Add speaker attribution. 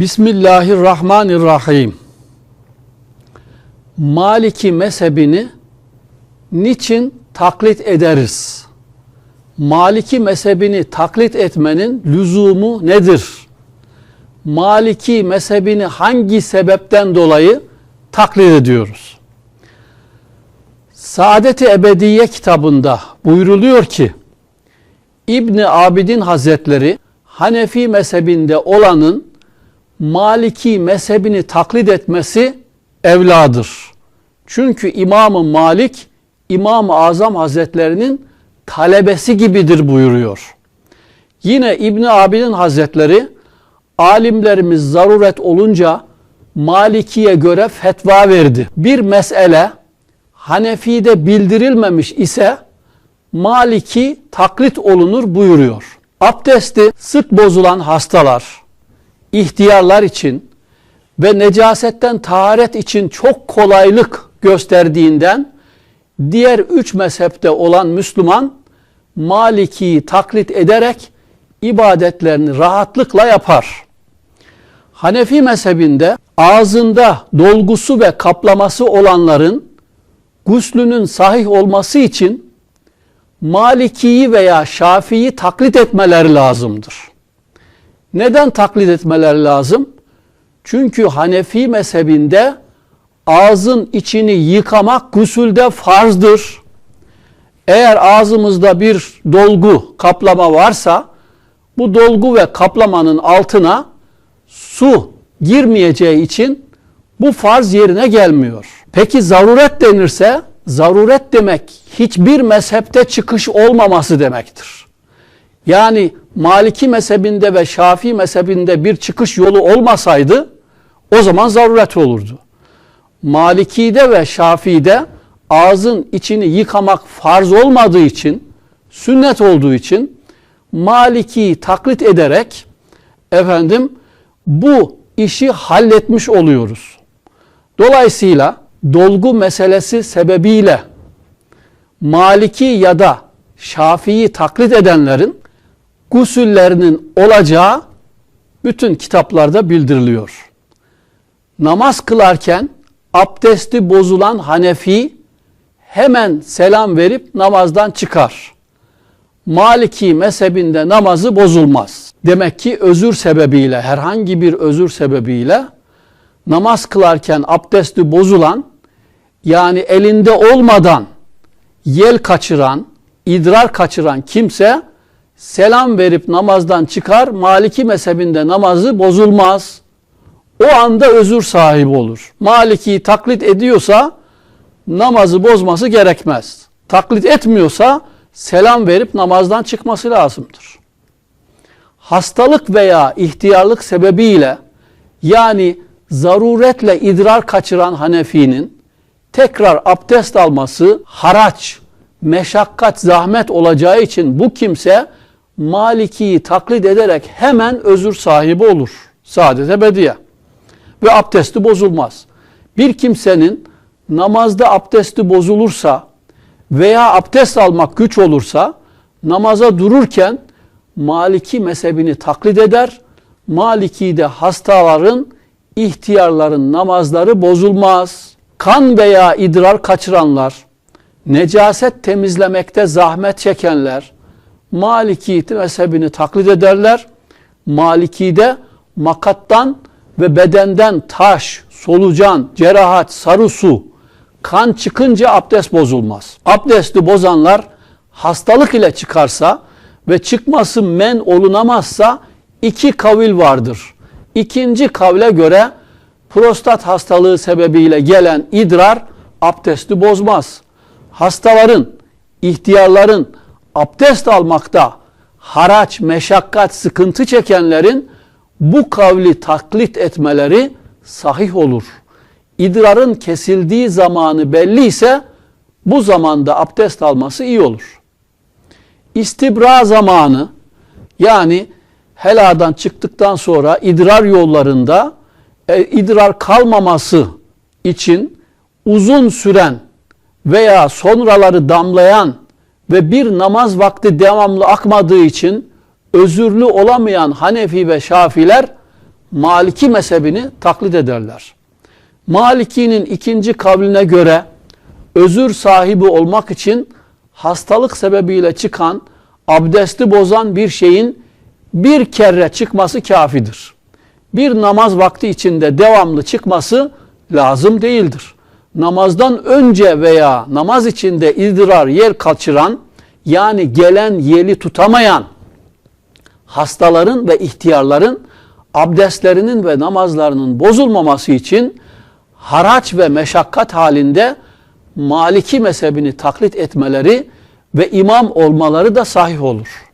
Speaker 1: Bismillahirrahmanirrahim. Maliki mezhebini niçin taklit ederiz? Maliki mezhebini taklit etmenin lüzumu nedir? Maliki mezhebini hangi sebepten dolayı taklit ediyoruz? Saadet-i Ebediye kitabında buyruluyor ki İbni Abidin Hazretleri Hanefi mezhebinde olanın Maliki mezhebini taklit etmesi evladır. Çünkü İmam-ı Malik İmam-ı Azam Hazretlerinin talebesi gibidir buyuruyor. Yine İbni Abidin Hazretleri alimlerimiz zaruret olunca Maliki'ye göre fetva verdi. Bir mesele Hanefi'de bildirilmemiş ise Maliki taklit olunur buyuruyor. Abdesti sık bozulan hastalar, ihtiyarlar için ve necasetten taharet için çok kolaylık gösterdiğinden diğer üç mezhepte olan Müslüman Maliki'yi taklit ederek ibadetlerini rahatlıkla yapar. Hanefi mezhebinde ağzında dolgusu ve kaplaması olanların guslünün sahih olması için Maliki'yi veya Şafii'yi taklit etmeleri lazımdır. Neden taklit etmeleri lazım? Çünkü Hanefi mezhebinde ağzın içini yıkamak gusülde farzdır. Eğer ağzımızda bir dolgu, kaplama varsa bu dolgu ve kaplamanın altına su girmeyeceği için bu farz yerine gelmiyor. Peki zaruret denirse, zaruret demek hiçbir mezhepte çıkış olmaması demektir. Yani Maliki mezhebinde ve Şafii mezhebinde bir çıkış yolu olmasaydı o zaman zaruret olurdu. Maliki'de ve Şafii'de ağzın içini yıkamak farz olmadığı için, sünnet olduğu için Maliki'yi taklit ederek efendim bu işi halletmiş oluyoruz. Dolayısıyla dolgu meselesi sebebiyle Maliki ya da Şafii'yi taklit edenlerin gusüllerinin olacağı bütün kitaplarda bildiriliyor. Namaz kılarken abdesti bozulan Hanefi hemen selam verip namazdan çıkar. Maliki mezhebinde namazı bozulmaz. Demek ki özür sebebiyle, herhangi bir özür sebebiyle namaz kılarken abdesti bozulan, yani elinde olmadan yel kaçıran, idrar kaçıran kimse selam verip namazdan çıkar, Maliki mezhebinde namazı bozulmaz. O anda özür sahibi olur. Maliki'yi taklit ediyorsa namazı bozması gerekmez. Taklit etmiyorsa selam verip namazdan çıkması lazımdır. Hastalık veya ihtiyarlık sebebiyle yani zaruretle idrar kaçıran Hanefi'nin tekrar abdest alması haraç, meşakkat, zahmet olacağı için bu kimse Maliki'yi taklit ederek hemen özür sahibi olur. Saadet ebediye. Ve abdesti bozulmaz. Bir kimsenin namazda abdesti bozulursa veya abdest almak güç olursa namaza dururken Maliki mezhebini taklit eder. Maliki'de hastaların, ihtiyarların namazları bozulmaz. Kan veya idrar kaçıranlar, necaset temizlemekte zahmet çekenler, Maliki mezhebini taklit ederler. Maliki'de makattan ve bedenden taş, solucan, cerahat, sarı su, kan çıkınca abdest bozulmaz. Abdesti bozanlar hastalık ile çıkarsa ve çıkması men olunamazsa iki kavil vardır. İkinci kavle göre prostat hastalığı sebebiyle gelen idrar abdesti bozmaz. Hastaların, ihtiyarların abdest almakta haraç, meşakkat, sıkıntı çekenlerin bu kavli taklit etmeleri sahih olur. İdrarın kesildiği zamanı belli ise bu zamanda abdest alması iyi olur. İstibra zamanı yani heladan çıktıktan sonra idrar yollarında e, idrar kalmaması için uzun süren veya sonraları damlayan ve bir namaz vakti devamlı akmadığı için özürlü olamayan Hanefi ve Şafiler Maliki mezhebini taklit ederler. Maliki'nin ikinci kavline göre özür sahibi olmak için hastalık sebebiyle çıkan, abdesti bozan bir şeyin bir kere çıkması kafidir. Bir namaz vakti içinde devamlı çıkması lazım değildir. Namazdan önce veya namaz içinde idrar yer kaçıran yani gelen yeli tutamayan hastaların ve ihtiyarların abdestlerinin ve namazlarının bozulmaması için haraç ve meşakkat halinde Maliki mezhebini taklit etmeleri ve imam olmaları da sahih olur.